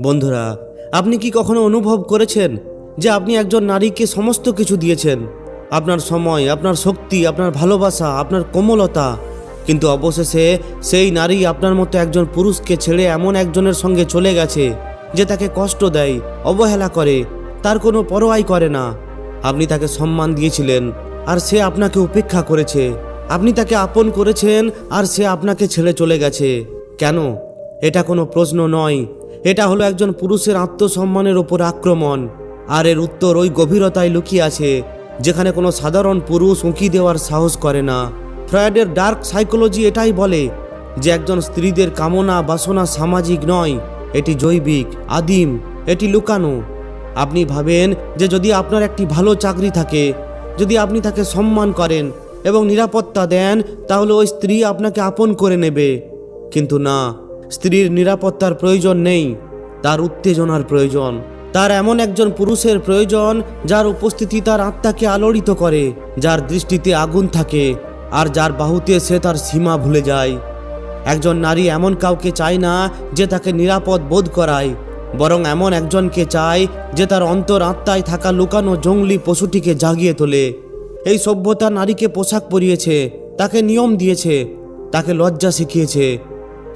বন্ধুরা, আপনি কি কখনো অনুভব করেছেন যে আপনি একজন নারীকে সমস্ত কিছু দিয়েছেন? আপনার সময়, আপনার শক্তি, আপনার ভালোবাসা, আপনার কোমলতা। কিন্তু অবশেষে সেই নারী আপনার মতো একজন পুরুষকে ছেড়ে এমন একজনের সঙ্গে চলে গেছে যে তাকে কষ্ট দেয়, অবহেলা করে, তার কোনো পরোয়াই করে না। আপনি তাকে সম্মান দিয়েছিলেন, আর সে আপনাকে উপেক্ষা করেছে। আপনি তাকে আপন করেছেন, আর সে আপনাকে ছেড়ে চলে গেছে। কেন? এটা কোনো প্রশ্ন নয়। এটা হলো একজন পুরুষের আত্মসম্মানের ওপর আক্রমণ। আর এর উত্তর ওই গভীরতায় লুকিয়ে আছে, যেখানে কোনো সাধারণ পুরুষ উঁকি দেওয়ার সাহস করে না। ফ্রয়েডের ডার্ক সাইকোলজি এটাই বলে যে একজন স্ত্রীদের কামনা বাসনা সামাজিক নয়, এটি জৈবিক, আদিম, এটি লুকানো। আপনি ভাবেন যে যদি আপনার একটি ভালো চাকরি থাকে, যদি আপনি তাকে সম্মান করেন এবং নিরাপত্তা দেন, তাহলে ওই স্ত্রী আপনাকে আপন করে নেবে। কিন্তু না স্ত্রীর নিরাপত্তার প্রয়োজন নেই, তার উত্তেজনার প্রয়োজন। তার এমন একজন পুরুষের প্রয়োজন, যার উপস্থিতি তার আত্মাকে আলোড়িত করে, যার দৃষ্টিতে আগুন থাকে, আর যার বাহুতে সে তার সীমা ভুলে যায়। একজন নারী এমন কাউকে চায় না, যে তাকে নিরাপদ বোধ করায়, বরং এমন একজনকে চায়, যে তার অন্তর আত্মায় থাকা লুকানো জঙ্গলি পশুটিকে জাগিয়ে তোলে। এই সভ্যতা নারীকে পোশাক পরিয়েছে, তাকে নিয়ম দিয়েছে, তাকে লজ্জা শিখিয়েছে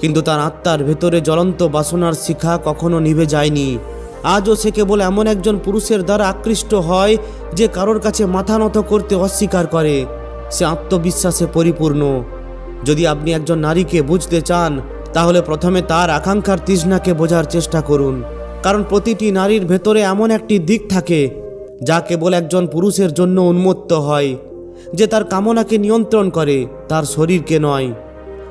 কিন্তু তার আত্মার ভেতরে জ্বলন্ত বাসনার শিখা কখনো নিভে যায়নি। আজও সে কেবল এমন একজন পুরুষের দ্বারা আকৃষ্ট হয় যে কারোর কাছে মাথা নত করতে অস্বীকার করে। সে আত্মবিশ্বাসে পরিপূর্ণ। যদি আপনি একজন নারীকে বুঝতে চান, তাহলে প্রথমে তার আকাঙ্ক্ষার তৃষ্ণাকে বোঝার চেষ্টা করুন। কারণ প্রতিটি নারীর ভেতরে এমন একটি দিক থাকে, যা কেবল একজন পুরুষের জন্য উন্মত্ত হয়, যে তার কামনাকে নিয়ন্ত্রণ করে, তার শরীরকে নয়।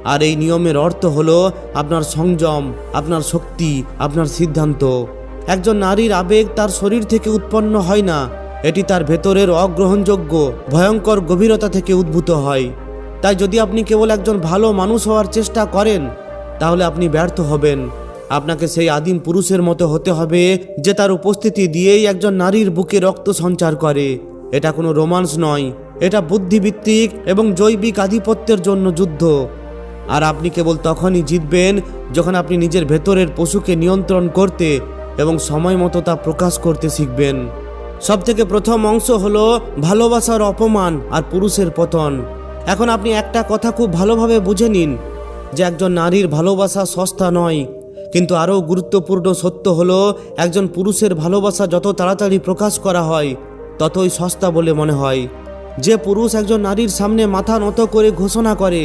আর এই নিয়মের অর্থ হলো আপনার সংযম, আপনার শক্তি, আপনার সিদ্ধান্ত। একজন নারীর আবেগ তার শরীর থেকে উৎপন্ন হয় না। এটি তার ভেতরের অগ্রহণযোগ্য, ভয়ঙ্কর গভীরতা থেকে উদ্ভূত হয়। তাই যদি আপনি কেবল একজন ভালো মানুষ হওয়ার চেষ্টা করেন, তাহলে আপনি ব্যর্থ হবেন। আপনাকে সেই আদিম পুরুষের মতো হতে হবে যে তার উপস্থিতি দিয়েই একজন নারীর বুকে রক্ত সঞ্চার করে। এটা কোনো রোমান্স নয়। এটা বুদ্ধিভিত্তিক এবং জৈবিক আধিপত্যের জন্য যুদ্ধ। আর আপনি কেবল তখনই জিতবেন যখন আপনি নিজের ভেতরের পশুকে নিয়ন্ত্রণ করতে এবং সময় মতো তা প্রকাশ করতে শিখবেন। সবথেকে প্রথম অংশ হলো ভালোবাসার অপমান আর পুরুষের পতন। এখন আপনি একটা কথা খুব ভালোভাবে বুঝে নিন যে একজন নারীর ভালোবাসা সস্তা নয়, কিন্তু আরও গুরুত্বপূর্ণ সত্য হলো একজন পুরুষের ভালোবাসা যত তাড়াতাড়ি প্রকাশ করা হয়, ততই সস্তা বলে মনে হয়। যে পুরুষ একজন নারীর সামনে মাথা নত করে ঘোষণা করে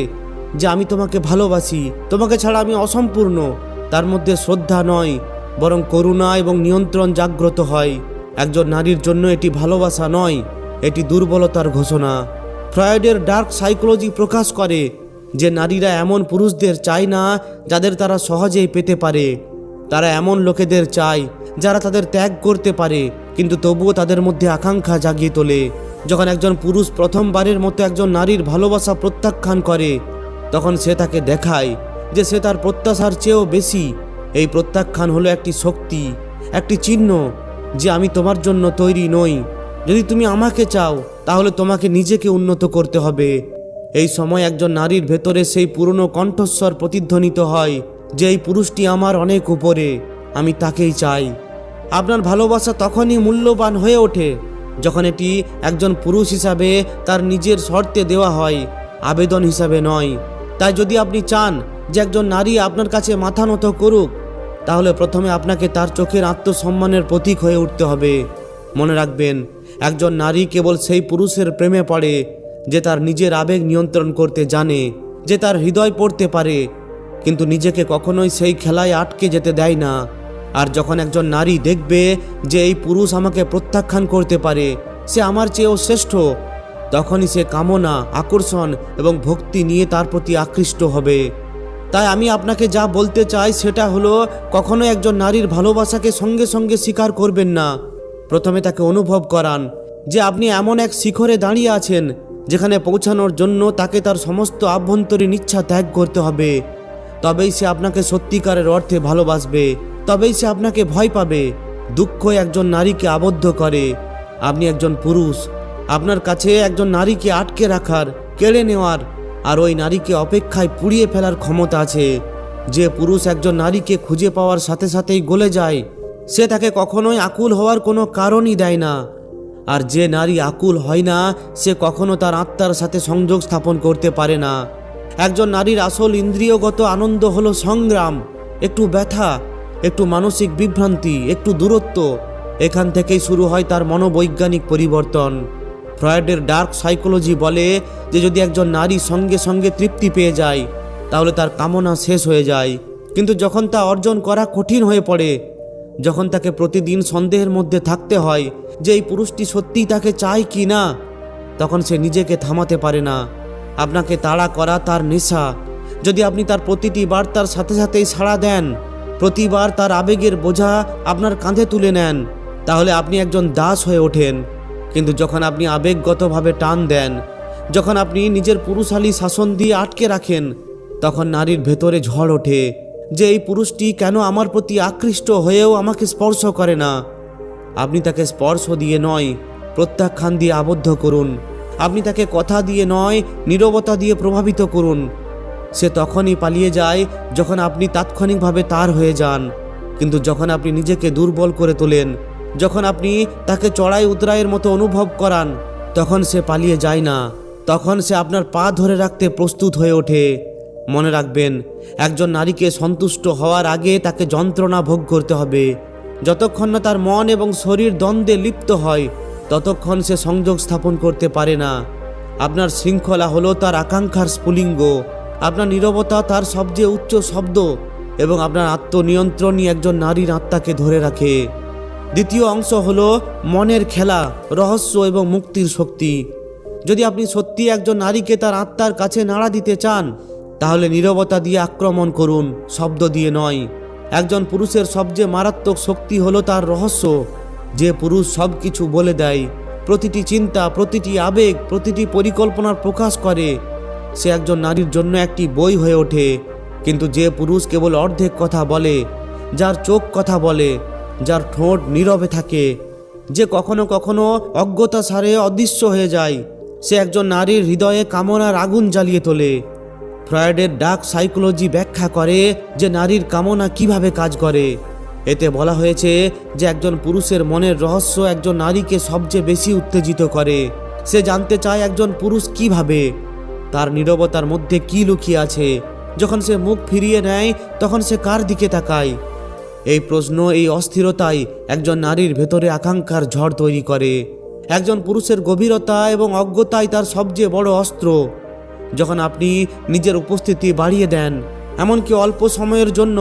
যে আমি তোমাকে ভালোবাসি, তোমাকে ছাড়া আমি অসম্পূর্ণ। তার মধ্যে শ্রদ্ধা নয়, বরং করুণা এবং নিয়ন্ত্রণ জাগ্রত হয়। একজন নারীর জন্য এটি ভালোবাসা নয়, এটি দুর্বলতার ঘোষণা। ফ্রয়েডের ডার্ক সাইকোলজি প্রকাশ করে যে নারীরা এমন পুরুষদের চায় না, যাদের তারা সহজেই পেতে পারে। তারা এমন লোকেদের চায়, যারা তাদের ত্যাগ করতে পারে, কিন্তু তবুও তাদের মধ্যে আকাঙ্ক্ষা জাগিয়ে তোলে। যখন একজন পুরুষ প্রথমবারের মতো একজন নারীর ভালোবাসা প্রত্যাখ্যান করে তখন সে তাকে দেখায় যে সে তার প্রত্যাশার চেয়েও বেশি। এই প্রত্যাখ্যান হলো একটি শক্তি, একটি চিহ্ন যে আমি তোমার জন্য তৈরি নই। যদি তুমি আমাকে চাও, তাহলে তোমাকে নিজেকে উন্নত করতে হবে। এই সময় একজন নারীর ভেতরে সেই পুরনো কণ্ঠস্বর প্রতিধ্বনিত হয় যে এই পুরুষটি আমার অনেক উপরে, আমি তাকেই চাই। আপনার ভালোবাসা তখনই মূল্যবান হয়ে ওঠে যখন এটি একজন পুরুষ হিসাবে তার নিজের শর্তে দেওয়া হয়, আবেদন হিসাবে নয়। তাই যদি আপনি চান যে একজন নারী আপনার কাছে মাথা নত করুক, তাহলে প্রথমে আপনাকে তার চোখের আত্মসম্মানের প্রতীক হয়ে উঠতে হবে। মনে রাখবেন, একজন নারী কেবল সেই পুরুষের প্রেমে পড়ে যে তার নিজের আবেগ নিয়ন্ত্রণ করতে জানে, যে তার হৃদয় পড়তে পারে। কিন্তু নিজেকে কখনোই সেই খেলায় আটকে যেতে দেয় না। আর যখন একজন নারী দেখবে যে এই পুরুষ আমাকে প্রত্যাখ্যান করতে পারে, সে আমার চেয়েও শ্রেষ্ঠ তখনই সে কামনা, আকর্ষণ এবং ভক্তি নিয়ে তার প্রতি আকৃষ্ট হবে। তাই আমি আপনাকে যা বলতে চাই সেটা হলো, কখনো একজন নারীর ভালোবাসাকে সঙ্গে সঙ্গে স্বীকার করবেন না। প্রথমে তাকে অনুভব করান যে আপনি এমন এক শিখরে দাঁড়িয়ে আছেন, যেখানে পৌঁছানোর জন্য তাকে তার সমস্ত আভ্যন্তরীণ ইচ্ছা ত্যাগ করতে হবে। তবেই সে আপনাকে সত্যিকারের অর্থে ভালোবাসবে, তবেই সে আপনাকে ভয় পাবে। দুঃখ একজন নারীকে আবদ্ধ করে। আপনি একজন পুরুষ আপনার কাছে একজন নারীকে আটকে রাখার, কেড়ে নেওয়ার আর ওই নারীকে অপেক্ষায় পুড়িয়ে ফেলার ক্ষমতা আছে। যে পুরুষ একজন নারীকে খুঁজে পাওয়ার সাথে সাথেই গলে যায়, সে তাকে কখনোই আকুল হওয়ার কোনো কারণই দেয় না। আর যে নারী আকুল হয় না, সে কখনো তার আত্মার সাথে সংযোগ স্থাপন করতে পারে না। একজন নারীর আসল ইন্দ্রিয়গত আনন্দ হলো সংগ্রাম, একটু ব্যথা, একটু মানসিক বিভ্রান্তি, একটু দূরত্ব। এখান থেকেই শুরু হয় তার মনোবৈজ্ঞানিক পরিবর্তন। ফ্রয়েডের ডার্ক সাইকোলজি বলে যে যদি একজন নারী সঙ্গে সঙ্গে তৃপ্তি পেয়ে যায়, তাহলে তার কামনা শেষ হয়ে যায়। কিন্তু যখন তা অর্জন করা কঠিন হয়ে পড়ে, যখন তাকে প্রতিদিন সন্দেহের মধ্যে থাকতে হয় যে এই পুরুষটি সত্যিই তাকে চায় কি না, তখন সে নিজেকে থামাতে পারে না। আপনাকে তাড়া করা তার নেশা। যদি আপনি তার প্রতিটি বার্তার সাথে সাথেই সাড়া দেন, প্রতিবার তার আবেগের বোঝা আপনার কাঁধে তুলে নেন, তাহলে আপনি একজন দাস হয়ে ওঠেন। কিন্তু যখন আপনি আবেগগতভাবে টান দেন, যখন আপনি নিজের পুরুষালী শাসন দিয়ে আটকে রাখেন, তখন নারীর ভেতরে ঝড় ওঠে যে এই পুরুষটি কেন আমার প্রতি আকৃষ্ট হয়েও আমাকে স্পর্শ করে না। আপনি তাকে স্পর্শ দিয়ে নয়, প্রত্যাখ্যান দিয়ে আবদ্ধ করুন। আপনি তাকে কথা দিয়ে নয়, নীরবতা দিয়ে প্রভাবিত করুন। সে তখনই পালিয়ে যায় যখন আপনি তাৎক্ষণিকভাবে তার হয়ে যান। কিন্তু যখন আপনি নিজেকে দুর্বল করে তোলেন যখন আপনি তাকে চড়াই উতরাইয়ের মতো অনুভব করান, তখন সে পালিয়ে যায় না। তখন সে আপনার পা ধরে রাখতে প্রস্তুত হয়ে ওঠে। মনে রাখবেন, একজন নারীকে সন্তুষ্ট হওয়ার আগে তাকে যন্ত্রণা ভোগ করতে হবে। যতক্ষণ না তার মন এবং শরীর দ্বন্দ্বে লিপ্ত হয়, ততক্ষণ সে সংযোগ স্থাপন করতে পারে না। আপনার শৃঙ্খলা হলো তার আকাঙ্ক্ষার স্ফুলিঙ্গ। আপনার নীরবতা তার সবচেয়ে উচ্চ শব্দ এবং আপনার আত্মনিয়ন্ত্রণই একজন নারীর আত্মাকে ধরে রাখে। দ্বিতীয় অংশ হলো মনের খেলা, রহস্য এবং মুক্তির শক্তি। যদি আপনি সত্যি একজন নারীকে তার আত্মার কাছে নাড়া দিতে চান, তাহলে নীরবতা দিয়ে আক্রমণ করুন, শব্দ দিয়ে নয়। একজন পুরুষের সবচেয়ে মারাত্মক শক্তি হলো তার রহস্য, যে পুরুষ সব কিছু বলে দেয়। প্রতিটি চিন্তা, প্রতিটি আবেগ, প্রতিটি পরিকল্পনার প্রকাশ করে। সে একজন নারীর জন্য একটি বই হয়ে ওঠে, কিন্তু যে পুরুষ কেবল অর্ধেক কথা বলে, যার চোখ কথা বলে যার ঠোঁট নীরবে থাকে, যে কখনো কখনো অজ্ঞতা সারে অদৃশ্য হয়ে যায়। সে একজন নারীর হৃদয়ে কামনার আগুন জ্বালিয়ে তোলে। ফ্রয়েডের ডাক সাইকোলজি ব্যাখ্যা করে যে নারীর কামনা কীভাবে কাজ করে। এতে বলা হয়েছে যে একজন পুরুষের মনের রহস্য একজন নারীকে সবচেয়ে বেশি উত্তেজিত করে। সে জানতে চায় একজন পুরুষ কীভাবে, তার নীরবতার মধ্যে কি লুকিয়ে আছে। যখন সে মুখ ফিরিয়ে নেয়, তখন সে কার দিকে তাকায়? এই প্রশ্ন, এই অস্থিরতাই একজন নারীর ভেতরে আকাঙ্ক্ষার ঝড় তৈরি করে। একজন পুরুষের গভীরতা এবং অজ্ঞতাই তার সবচেয়ে বড় অস্ত্র। যখন আপনি নিজের উপস্থিতি বাড়িয়ে দেন, এমনকি অল্প সময়ের জন্য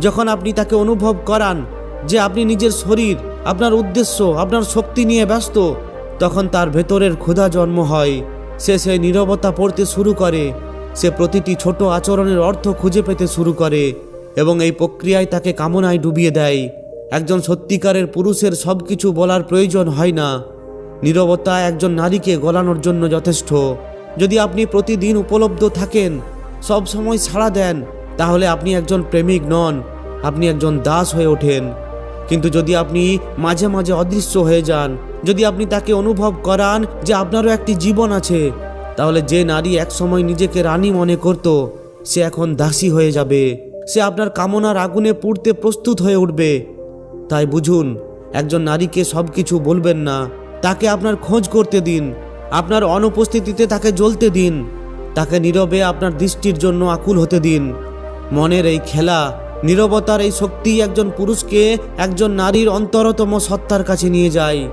যখন আপনি তাকে অনুভব করান যে আপনি নিজের শরীর, আপনার উদ্দেশ্য, আপনার শক্তি নিয়ে ব্যস্ত, তখন তার ভেতরের ক্ষুধা জন্ম হয়। সে সেই নীরবতা পড়তে শুরু করে। সে প্রতিটি ছোট আচরণের অর্থ খুঁজে পেতে শুরু করে। এবং এই প্রক্রিয়ায় তাকে কামনায় ডুবিয়ে দেয়। একজন সত্যিকারের পুরুষের সব কিছু বলার প্রয়োজন হয় না। নীরবতা একজন নারীকে গলানোর জন্য যথেষ্ট। যদি আপনি প্রতিদিন উপলব্ধ থাকেন, সব সময় সাড়া দেন, তাহলে আপনি একজন প্রেমিক নন, আপনি একজন দাস হয়ে ওঠেন। কিন্তু যদি আপনি মাঝে মাঝে অদৃশ্য হয়ে যান, যদি আপনি তাকে অনুভব করান যে আপনারও একটি জীবন আছে, তাহলে যে নারী একসময় নিজেকে রানী মনে করত, সে এখন দাসী হয়ে যাবে। সে আপনার কামনার আগুনে পুড়তে প্রস্তুত হয়ে উঠবে। তাই বুঝুন, একজন নারীকে সব কিছু বলবেন না। তাকে আপনার খোঁজ করতে দিন, আপনার অনুপস্থিতিতে তাকে জ্বলতে দিন, তাকে নীরবে আপনার দৃষ্টির জন্য আকুল হতে দিন। মনের এই খেলা, নীরবতার এই শক্তি একজন পুরুষকে একজন নারীর অন্তরতম সত্তার কাছে নিয়ে যায়।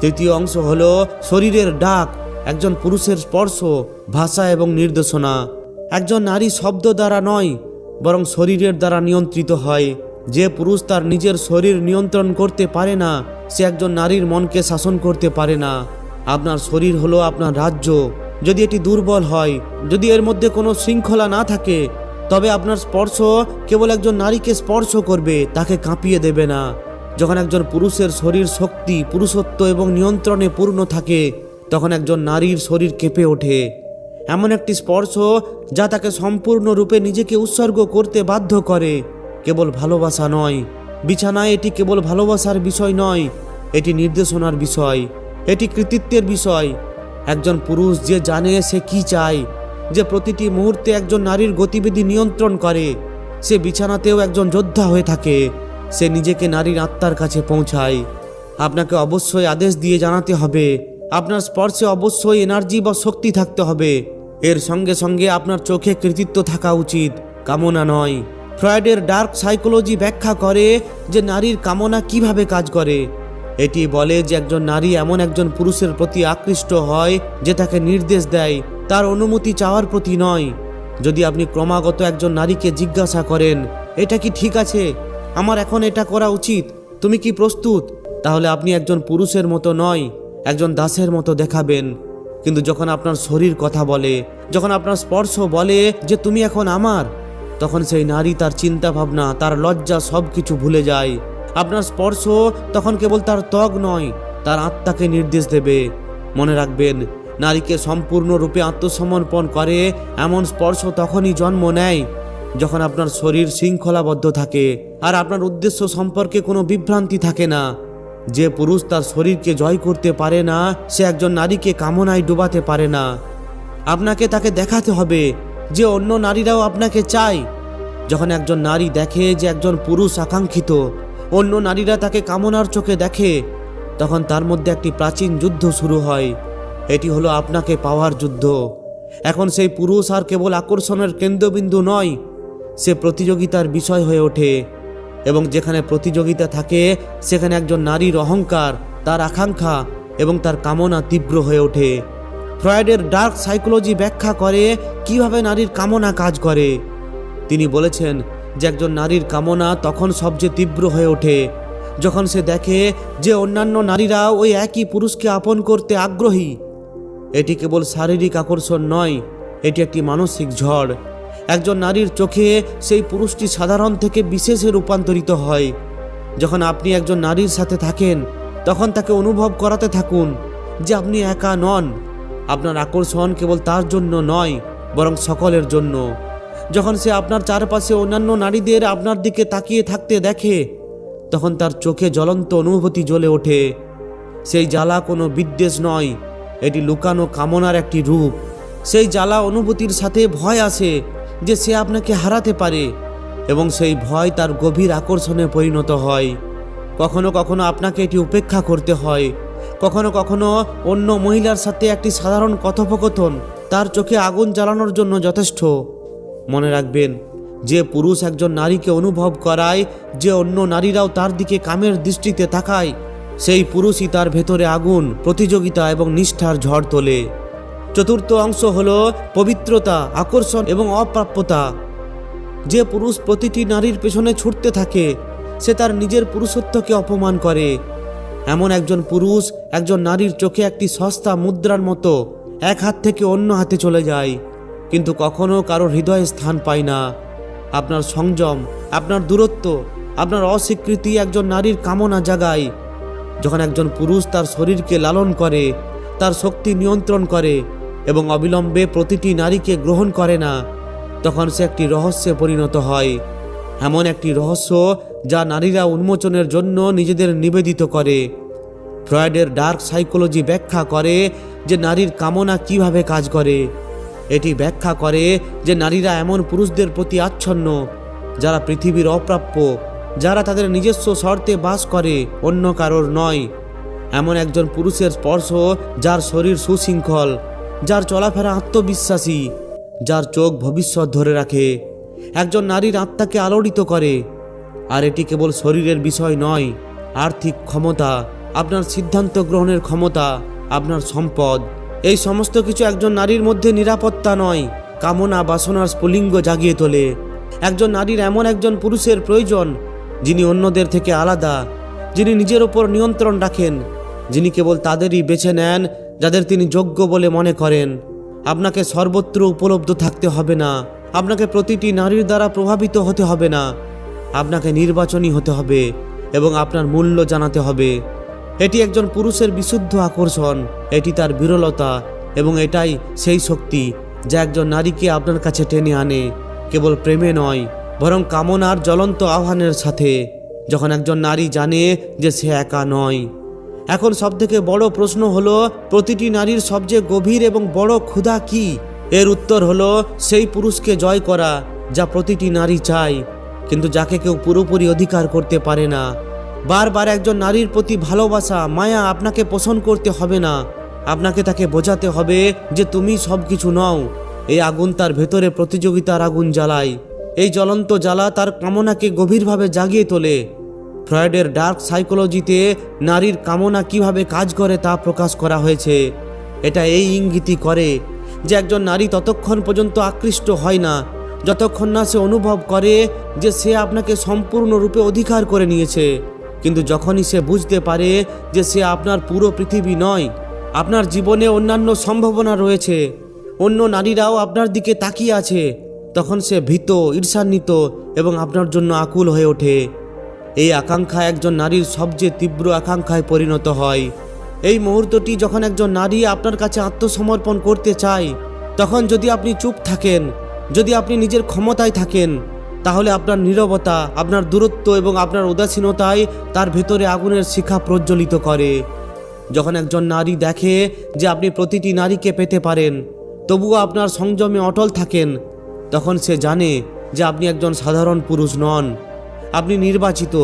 তৃতীয় অংশ হলো শরীরের ডাক, একজন পুরুষের স্পর্শ, ভাষা এবং নির্দেশনা। একজন নারী শব্দ দ্বারা নয় বরং শরীরের দ্বারা নিয়ন্ত্রিত হয়। যে পুরুষ তার নিজের শরীর নিয়ন্ত্রণ করতে পারে না, সে একজন নারীর মনকে শাসন করতে পারে না। আপনার শরীর হলো আপনার রাজ্য। যদি এটি দুর্বল হয়, যদি এর মধ্যে কোনো শৃঙ্খলা না থাকে, তবে আপনার স্পর্শ কেবল একজন নারীকে স্পর্শ করবে, তাকে কাঁপিয়ে দেবে না। যখন একজন পুরুষের শরীর শক্তি, পুরুষত্ব এবং নিয়ন্ত্রণে পূর্ণ থাকে, তখন একজন নারীর শরীর কেঁপে ওঠে। এমন একটি স্পর্শ যা তাকে সম্পূর্ণরূপে নিজেকে উৎসর্গ করতে বাধ্য করে। কেবল ভালোবাসা নয়। বিছানায় এটি কেবল ভালোবাসার বিষয় নয়। এটি নির্দেশনার বিষয়। এটি কৃতিত্বের বিষয়। একজন পুরুষ যে জানে সে কি চায়, যে প্রতিটি মুহূর্তে একজন নারীর গতিবিধি নিয়ন্ত্রণ করে, সে বিছানাতেও একজন যোদ্ধা হয়ে থাকে। সে নিজেকে নারীর আত্মার কাছে পৌঁছায়। আপনাকে অবশ্যই আদেশ দিয়ে জানাতে হবে আপনার স্পর্শে অবশ্যই এনার্জি বা শক্তি থাকতে হবে। এর সঙ্গে সঙ্গে আপনার চোখে কৃতিত্ব থাকা উচিত। কামনা নয়। ফ্রয়েডের ডার্ক সাইকোলজি ব্যাখ্যা করে যে নারীর কামনা কীভাবে কাজ করে। এটি বলে যে একজন নারী এমন একজন পুরুষের প্রতি আকৃষ্ট হয় যে তাকে নির্দেশ দেয়, তার অনুমতি চাওয়ার প্রতি নয়। যদি আপনি ক্রমাগত একজন নারীকে জিজ্ঞাসা করেন, এটা কি ঠিক আছে? আমার এখন এটা করা উচিত? তুমি কি প্রস্তুত? তাহলে আপনি একজন পুরুষের মতো নয়। একজন দাসের মতো দেখাবেন। কিন্তু যখন আপনার শরীর কথা বলে, যখন আপনার স্পর্শ বলে যে তুমি এখন আমার, তখন সেই নারী তার চিন্তা ভাবনা তার লজ্জা সব কিছু ভুলে যায়। আপনার স্পর্শ তখন কেবল তার ত্বক নয়, তার আত্মাকে নির্দেশ দেবে। মনে রাখবেন, নারীকে সম্পূর্ণরূপে আত্মসমর্পণ করে, এমন স্পর্শ তখনই জন্ম নেয় যখন আপনার শরীর শৃঙ্খলাবদ্ধ থাকে, আর আপনার উদ্দেশ্য সম্পর্কে কোনো বিভ্রান্তি থাকে না। যে পুরুষ তার শরীরকে জয় করতে পারে না, সে একজন নারীকে কামনায় ডুবাতে পারে না। আপনাকে তাকে দেখাতে হবে যে অন্য নারীরাও আপনাকে চায়। যখন একজন নারী দেখে যে একজন পুরুষ আকাঙ্ক্ষিত, অন্য নারীরা তাকে কামনার চোখে দেখে, তখন তার মধ্যে একটি প্রাচীন যুদ্ধ শুরু হয়। এটি হলো আপনাকে পাওয়ার যুদ্ধ। এখন সেই পুরুষ আর কেবল আকর্ষণের কেন্দ্রবিন্দু নয়, সে প্রতিযোগিতার বিষয় হয়ে ওঠে। এবং যেখানে প্রতিযোগিতা থাকে, সেখানে একজন নারীর অহংকার, তার আকাঙ্ক্ষা এবং তার কামনা তীব্র হয়ে ওঠে। ফ্রয়েডের ডার্ক সাইকোলজি ব্যাখ্যা করে কীভাবে নারীর কামনা কাজ করে। তিনি বলেছেন যে একজন নারীর কামনা তখন সবচেয়ে তীব্র হয়ে ওঠে, যখন সে দেখে যে অন্যান্য নারীরা ওই একই পুরুষকে আপন করতে আগ্রহী। এটি কেবল শারীরিক আকর্ষণ নয়, এটি একটি মানসিক ঝড়। একজন নারীর চোখে সেই পুরুষটি সাধারণ থেকে বিশেষে রূপান্তরিত হয়। যখন আপনি একজন নারীর সাথে থাকেন, তখন তাকে অনুভব করাতে থাকুন যে আপনি একা নন। আপনার আকর্ষণ কেবল তার জন্য নয়, বরং সকলের জন্য। যখন সে আপনার চারপাশে অন্যান্য নারীদের আপনার দিকে তাকিয়ে থাকতে দেখে, তখন তার চোখে জ্বলন্ত অনুভূতি জ্বলে ওঠে। সেই জ্বালা কোনো বিদ্বেষ নয়, এটি লুকানো কামনার একটি রূপ। সেই জ্বালা অনুভূতির সাথে ভয় আসে যে সে আপনাকে হারাতে পারে এবং সেই ভয় তার গভীর আকর্ষণে পরিণত হয়। কখনো কখনো আপনাকে এটি উপেক্ষা করতে হয়। কখনো কখনো অন্য মহিলার সাথে একটি সাধারণ কথোপকথন তার চোখে আগুন জ্বালানোর জন্য যথেষ্ট। মনে রাখবেন, যে পুরুষ একজন নারীকে অনুভব করায়, যে অন্য নারীরাও তার দিকে কামের দৃষ্টিতে তাকায়, সেই পুরুষই তার ভেতরে আগুন, প্রতিযোগিতা এবং নিষ্ঠার ঝড় তোলে। চতুর্থ অংশ হল পবিত্রতা, আকর্ষণ এবং অপ্রাপ্যতা। যে পুরুষ প্রতিটি নারীর পেছনে ছুটতে থাকে, সে তার নিজের পুরুষত্বকে অপমান করে। এমন একজন পুরুষ একজন নারীর চোখে একটি সস্তা মুদ্রার মতো এক হাত থেকে অন্য হাতে চলে যায়, কিন্তু কখনো কারও হৃদয়ে স্থান পায় না। আপনার সংযম, আপনার দূরত্ব, আপনার অস্বীকৃতি একজন নারীর কামনা জাগায়। যখন একজন পুরুষ তার শরীরকে লালন করে, তার শক্তি নিয়ন্ত্রণ করে এবং অবিলম্বে প্রতিটি নারীকে গ্রহণ করে না, তখন সে একটি রহস্যে পরিণত হয়। এমন একটি রহস্য যা নারীরা উন্মোচনের জন্য নিজেদের নিবেদিত করে। ফ্রয়েডের ডার্ক সাইকোলজি ব্যাখ্যা করে যে নারীর কামনা কীভাবে কাজ করে। এটি ব্যাখ্যা করে যে নারীরা এমন পুরুষদের প্রতি আচ্ছন্ন, যারা পৃথিবীর অপ্রাপ্য, যারা তাদের নিজস্ব শর্তে বাস করে, অন্য কারোর নয়। এমন একজন পুরুষের স্পর্শ যার শরীর সুশৃঙ্খল যার চলাফেরা আত্মবিশ্বাসী, যার চোখ ভবিষ্যৎ ধরে রাখে। একজন নারীর আত্মাকে আলোড়িত করে। আর এটি কেবল শরীরের বিষয় নয়, আর্থিক ক্ষমতা, আপনার সিদ্ধান্ত গ্রহণের ক্ষমতা, আপনার সম্পদ। এই সমস্ত কিছু একজন নারীর মধ্যে নিরাপত্তা নয়, কামনা, বাসনার স্ফুলিঙ্গ জাগিয়ে তোলে। একজন নারীর এমন একজন পুরুষের প্রয়োজন, যিনি অন্যদের থেকে আলাদা, যিনি নিজের ওপর নিয়ন্ত্রণ রাখেন, যিনি কেবল তাদেরই বেছে নেন যাদের তিনি যোগ্য বলে মনে করেন। আপনাকে সর্বত্র উপলব্ধ থাকতে হবে না। আপনাকে প্রতিটি নারীর দ্বারা প্রভাবিত হতে হবে না। আপনাকে নির্বাচনী হতে হবে এবং আপনার মূল্য জানাতে হবে। এটি একজন পুরুষের বিশুদ্ধ আকর্ষণ। এটি তার বিরলতা এবং এটাই সেই শক্তি যা একজন নারীকে আপনার কাছে টেনে আনে। কেবল প্রেমে নয়, বরং কামনার জ্বলন্ত আহ্বানের সাথে। যখন একজন নারী জানে যে সে একা নয় এখন সবথেকে বড় প্রশ্ন হলো, প্রতিটি নারীর সবচেয়ে গভীর এবং বড় ক্ষুধা কি? এর উত্তর হলো, সেই পুরুষকে জয় করা, যা প্রতিটি নারী চায়, কিন্তু যাকে কেউ পুরোপুরি অধিকার করতে পারে না। বারবার একজন নারীর প্রতি ভালোবাসা, মায়া আপনাকে পোষণ করতে হবে না। আপনাকে তাকে বোঝাতে হবে যে তুমি সব কিছু নও। এই আগুন তার ভেতরে প্রতিযোগিতার আগুন জ্বালায়। এই জ্বলন্ত জ্বালা তার কামনাকে গভীরভাবে জাগিয়ে তোলে। ফ্রয়েডের ডার্ক সাইকোলজিতে নারীর কামনা কীভাবে কাজ করে তা প্রকাশ করা হয়েছে। এটা এই ইঙ্গিতই করে যে একজন নারী ততক্ষণ পর্যন্ত আকৃষ্ট হয় না, যতক্ষণ না সে অনুভব করে যে সে আপনাকে সম্পূর্ণরূপে অধিকার করে নিয়েছে। কিন্তু যখনই সে বুঝতে পারে যে সে আপনার পুরো পৃথিবী নয়, আপনার জীবনে অন্যান্য সম্ভাবনা রয়েছে, অন্য নারীরাও আপনার দিকে তাকিয়ে আছে, তখন সে ভীত, ঈর্ষান্বিত এবং আপনার জন্য আকুল হয়ে ওঠে। এই আকাঙ্ক্ষা একজন নারীর সবচেয়ে তীব্র আকাঙ্ক্ষায় পরিণত হয়। এই মুহূর্তটি যখন একজন নারী আপনার কাছে আত্মসমর্পণ করতে চায়, তখন যদি আপনি চুপ থাকেন, যদি আপনি নিজের ক্ষমতায় থাকেন, তাহলে আপনার নীরবতা, আপনার দূরত্ব এবং আপনার উদাসীনতায় তার ভেতরে আগুনের শিখা প্রজ্বলিত করে। যখন একজন নারী দেখে যে আপনি প্রতিটি নারীকে পেতে পারেন, তবুও আপনার সংযমে অটল থাকেন, তখন সে জানে যে আপনি একজন সাধারণ পুরুষ নন। আপনি নির্বাচিত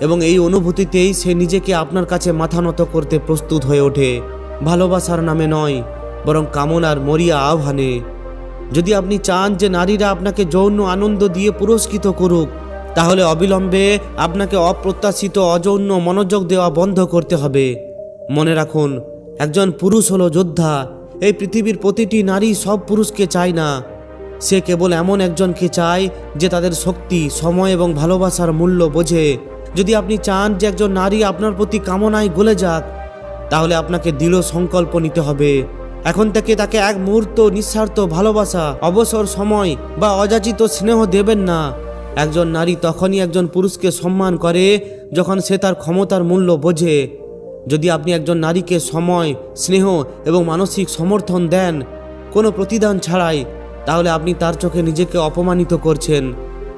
এবং এই অনুভূতিতেই সে নিজেকে আপনার কাছে মাথা নত করতে প্রস্তুত হয়ে ওঠে। ভালোবাসার নামে নয়, বরং কামনার মরিয়া আহ্বানে। যদি আপনি চান যে নারীরা আপনাকে যৌন আনন্দ দিয়ে পুরস্কৃত করুক, তাহলে অবিলম্বে আপনাকে অপ্রত্যাশিত অযৌন মনোযোগ দেওয়া বন্ধ করতে হবে। মনে রাখুন, একজন পুরুষ হলো যোদ্ধা। এই পৃথিবীর প্রতিটি নারী সব পুরুষকে চায় না। সে কেবল এমন একজনকে চায় যে তাদের শক্তি, সময় এবং ভালোবাসার মূল্য বোঝে। যদি আপনি চান যে একজন নারী আপনার প্রতি কামনায় গলে যাক, তাহলে আপনাকে দৃঢ় সংকল্প নিতে হবে। এখন থেকে তাকে এক মুহূর্ত নিঃস্বার্থ ভালোবাসা, অবসর সময় বা অযাচিত স্নেহ দেবেন না। একজন নারী তখনই একজন পুরুষকে সম্মান করে যখন সে তার ক্ষমতার মূল্য বোঝে। যদি আপনি একজন নারীকে সময়, স্নেহ এবং মানসিক সমর্থন দেন, কোনো প্রতিদান ছাড়াই তাহলে আপনি তার চোখে নিজেকে অপমানিত করছেন,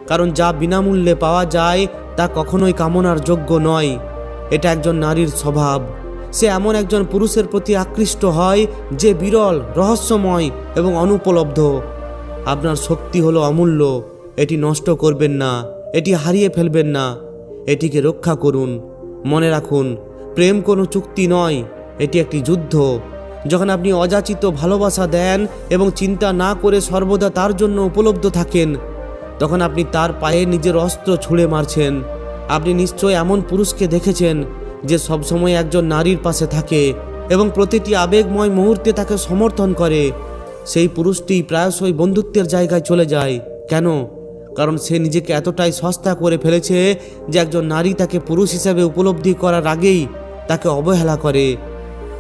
কারণ যা বিনামূল্যে পাওয়া যায় তা কখনোই কামনার যোগ্য নয়। এটা একজন নারীর স্বভাব। সে এমন একজন পুরুষের প্রতি আকৃষ্ট হয় যে বিরল, রহস্যময় এবং অনুপলব্ধ। আপনার শক্তি হলো অমূল্য। এটি নষ্ট করবেন না। এটি হারিয়ে ফেলবেন না। এটিকে রক্ষা করুন। মনে রাখুন, প্রেম কোনো চুক্তি নয়। এটি একটি যুদ্ধ। যখন আপনি অযাচিত ভালোবাসা দেন এবং চিন্তা না করে সর্বদা তার জন্য উপলব্ধ থাকেন, তখন আপনি তার পায়ে নিজের অস্ত্র ছুঁড়ে মারছেন। আপনি নিশ্চয় এমন পুরুষকে দেখেছেন যে সবসময় একজন নারীর পাশে থাকে এবং প্রতিটি আবেগময় মুহূর্তে তাকে সমর্থন করে। সেই পুরুষটি প্রায়শই বন্ধুত্বের জায়গায় চলে যায়। কেন? কারণ সে নিজেকে এতটাই সস্তা করে ফেলেছে যে একজন নারী তাকে পুরুষ হিসেবে উপলব্ধি করার আগেই তাকে অবহেলা করে।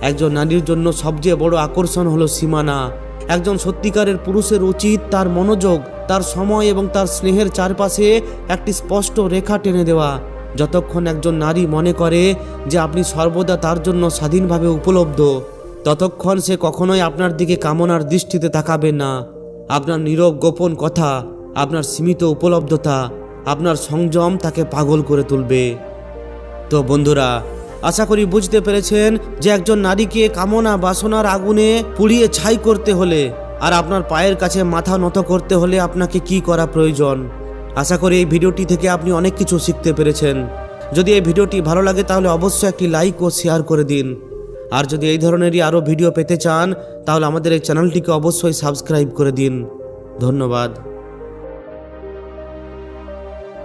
একজন নারীর জন্য সবচেয়ে বড় আকর্ষণ হলো সীমানা। একজন সত্যিকারের পুরুষের উচিত তার মনোযোগ, তার সময় এবং তার স্নেহের চারপাশে একটি স্পষ্ট রেখা টেনে দেওয়া। যতক্ষণ একজন নারী মনে করে যে আপনি সর্বদা তার জন্য স্বাধীনভাবে উপলব্ধ, ততক্ষণ সে কখনোই আপনার দিকে কামনার দৃষ্টিতে তাকাবে না। আপনার নীরব গোপন কথা, আপনার সীমিত উপলব্ধতা, আপনার সংযম তাকে পাগল করে তুলবে। তো বন্ধুরা আশা করি বুঝতে পেরেছেন যে একজন নারীকে কামনা বাসনার আগুনে পুড়িয়ে ছাই করতে হলে আর আপনার পায়ের কাছে মাথা নত করতে হলে আপনাকে কি করা প্রয়োজন। আশা করি এই ভিডিওটি থেকে আপনি অনেক কিছু শিখতে পেরেছেন। যদি এই ভিডিওটি ভালো লাগে তাহলে অবশ্যই একটি লাইক ও শেয়ার করে দিন। আর যদি এই ধরনেরই আরও ভিডিও পেতে চান, তাহলে আমাদের এই চ্যানেলটিকে অবশ্যই সাবস্ক্রাইব করে দিন। ধন্যবাদ।